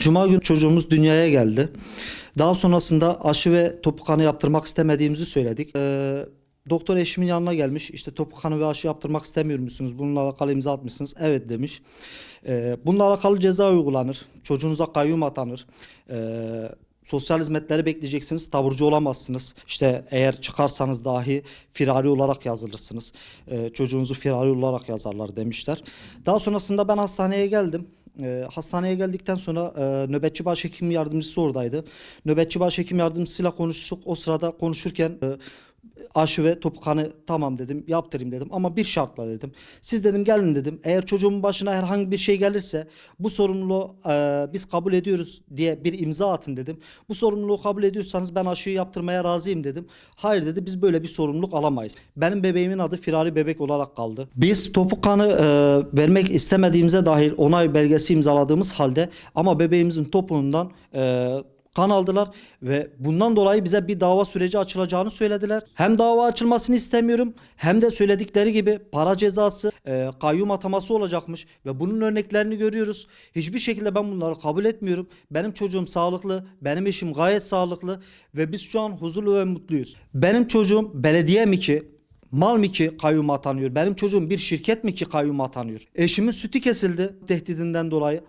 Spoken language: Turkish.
Cuma günü çocuğumuz dünyaya geldi. Daha sonrasında aşı ve topuk kanı yaptırmak istemediğimizi söyledik. Ee, doktor eşimin yanına gelmiş. İşte topuk kanı ve aşı yaptırmak istemiyor musunuz? Bununla alakalı imza atmışsınız. Evet demiş. Ee, bununla alakalı ceza uygulanır. Çocuğunuza kayyum atanır. Ee, sosyal hizmetleri bekleyeceksiniz. Taburcu olamazsınız. İşte eğer çıkarsanız dahi firari olarak yazılırsınız. Ee, çocuğunuzu firari olarak yazarlar demişler. Daha sonrasında ben hastaneye geldim. Ee, hastaneye geldikten sonra e, nöbetçi başhekim yardımcısı oradaydı. Nöbetçi başhekim yardımcısıyla konuştuk. O sırada konuşurken e, aşı ve topuk kanı tamam dedim yaptırayım dedim ama bir şartla dedim. Siz dedim gelin dedim eğer çocuğumun başına herhangi bir şey gelirse bu sorumluluğu e, biz kabul ediyoruz diye bir imza atın dedim. Bu sorumluluğu kabul ediyorsanız ben aşıyı yaptırmaya razıyım dedim. Hayır dedi biz böyle bir sorumluluk alamayız. Benim bebeğimin adı firari bebek olarak kaldı. Biz topuk kanı e, vermek istemediğimize dahil onay belgesi imzaladığımız halde ama bebeğimizin topuğundan e, kan aldılar ve bundan dolayı bize bir dava süreci açılacağını söylediler. Hem dava açılmasını istemiyorum hem de söyledikleri gibi para cezası, e, kayyum ataması olacakmış ve bunun örneklerini görüyoruz. Hiçbir şekilde ben bunları kabul etmiyorum. Benim çocuğum sağlıklı, benim eşim gayet sağlıklı ve biz şu an huzurlu ve mutluyuz. Benim çocuğum belediye mi ki Mal mı ki kayyum atanıyor? Benim çocuğum bir şirket mi ki kayyum atanıyor? Eşimin sütü kesildi tehdidinden dolayı.